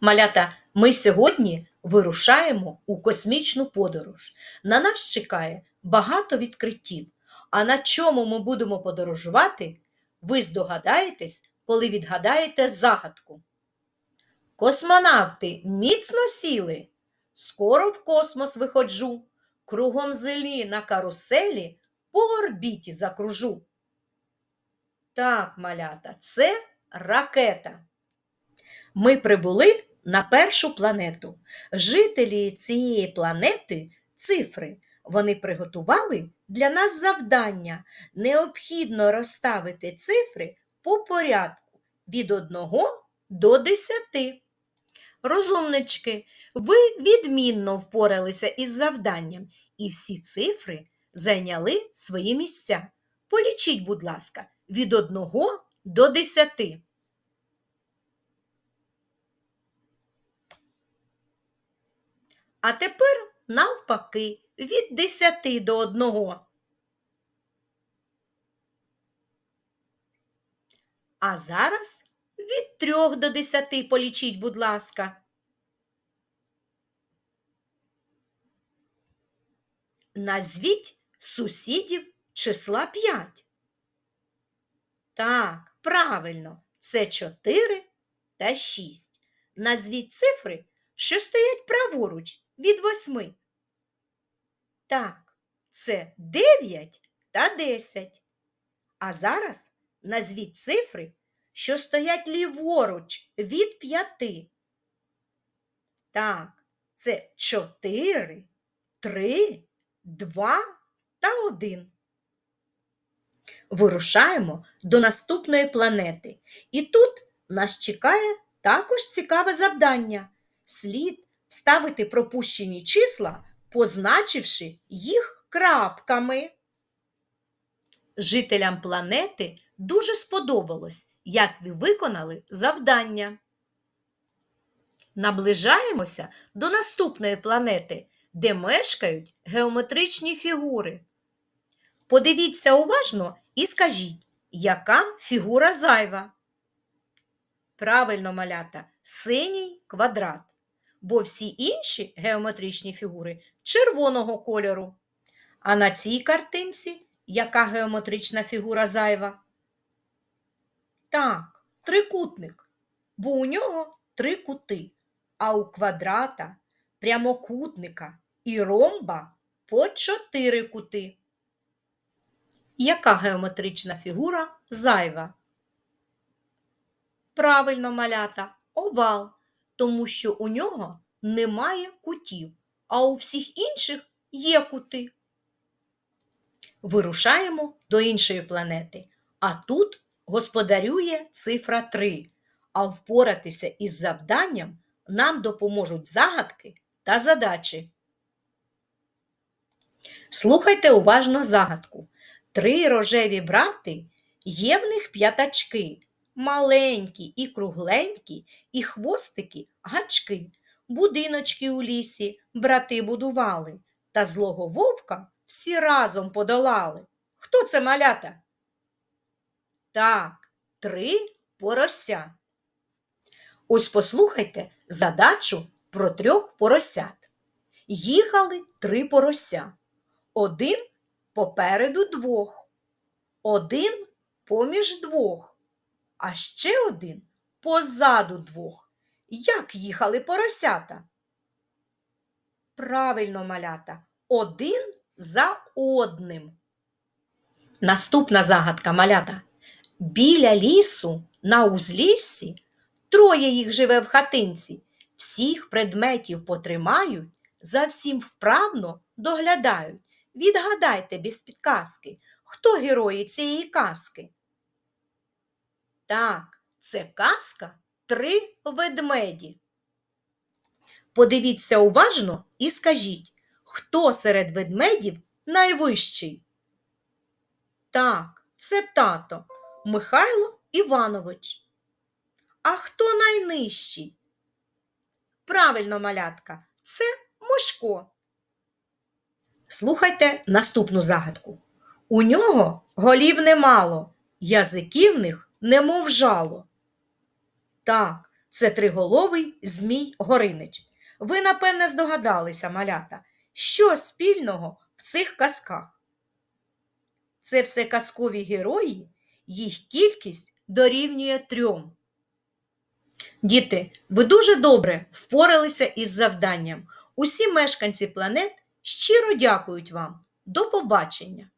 Малята, ми сьогодні вирушаємо у космічну подорож. На нас чекає багато відкриттів. А на чому ми будемо подорожувати, ви здогадаєтесь, коли відгадаєте загадку. Космонавти міцно сіли. Скоро в космос виходжу, кругом землі на каруселі по орбіті закружу. Так, малята, це ракета. Ми прибули на першу планету. Жителі цієї планети цифри. Вони приготували для нас завдання. Необхідно розставити цифри по порядку від 1 до 10. Розумнички, ви відмінно впоралися із завданням, і всі цифри зайняли свої місця. Полічіть, будь ласка, від 1 до 10. А тепер навпаки, від 10 до 1. А зараз від 3 до 10 полічіть, будь ласка. Назвіть сусідів числа 5. Так, правильно, це 4 та 6. Назвіть цифри, що стоять праворуч від 8. Так, це 9 та 10. А зараз назвіть цифри, що стоять ліворуч від 5. Так, це 4, 3, 2 та 1. Вирушаємо до наступної планети. І тут нас чекає також цікаве завдання. Слід вставити пропущені числа, позначивши їх крапками. Жителям планети дуже сподобалось, як ви виконали завдання. Наближаємося до наступної планети, де мешкають геометричні фігури. Подивіться уважно і скажіть, яка фігура зайва? Правильно, малята, синій квадрат, бо всі інші геометричні фігури червоного кольору. А на цій картинці яка геометрична фігура зайва? Так, трикутник, бо у нього три кути, а у квадрата, прямокутника і ромба по чотири кути. Яка геометрична фігура зайва? Правильно малята, овал, тому що у нього немає кутів, а у всіх інших є кути. Вирушаємо до іншої планети, а тут господарює цифра 3, а впоратися із завданням нам допоможуть загадки та задачі. Слухайте уважно загадку. Три рожеві брати є в них п'ятачки, маленькі і кругленькі, і хвостики гачки. Будиночки у лісі брати будували, та злого вовка всі разом подолали. Хто це малята? Так, три порося. Ось послухайте задачу про трьох поросят. Їхали три порося. Один попереду двох, один поміж двох, а ще один позаду двох. Як їхали поросята? Правильно, малята, один за одним. Наступна загадка малята. Біля лісу на узліссі троє їх живе в хатинці. Всіх предметів потримають, за всім вправно доглядають. Відгадайте без підказки, хто герої цієї казки? Так, це казка три ведмеді. Подивіться уважно і скажіть, хто серед ведмедів найвищий? Так, це тато Михайло Іванович. А хто найнижчий? Правильно, малятка, це Мишко. Слухайте наступну загадку. У нього голів немало, язиків них немов жало. Так, Це триголовий Змій Горинич. Ви, напевне, здогадалися, малята, що спільного в цих казках. Це все казкові герої, їх кількість дорівнює трьом. Діти, ви дуже добре впоралися із завданням. Усі мешканці планет щиро дякують вам. До побачення!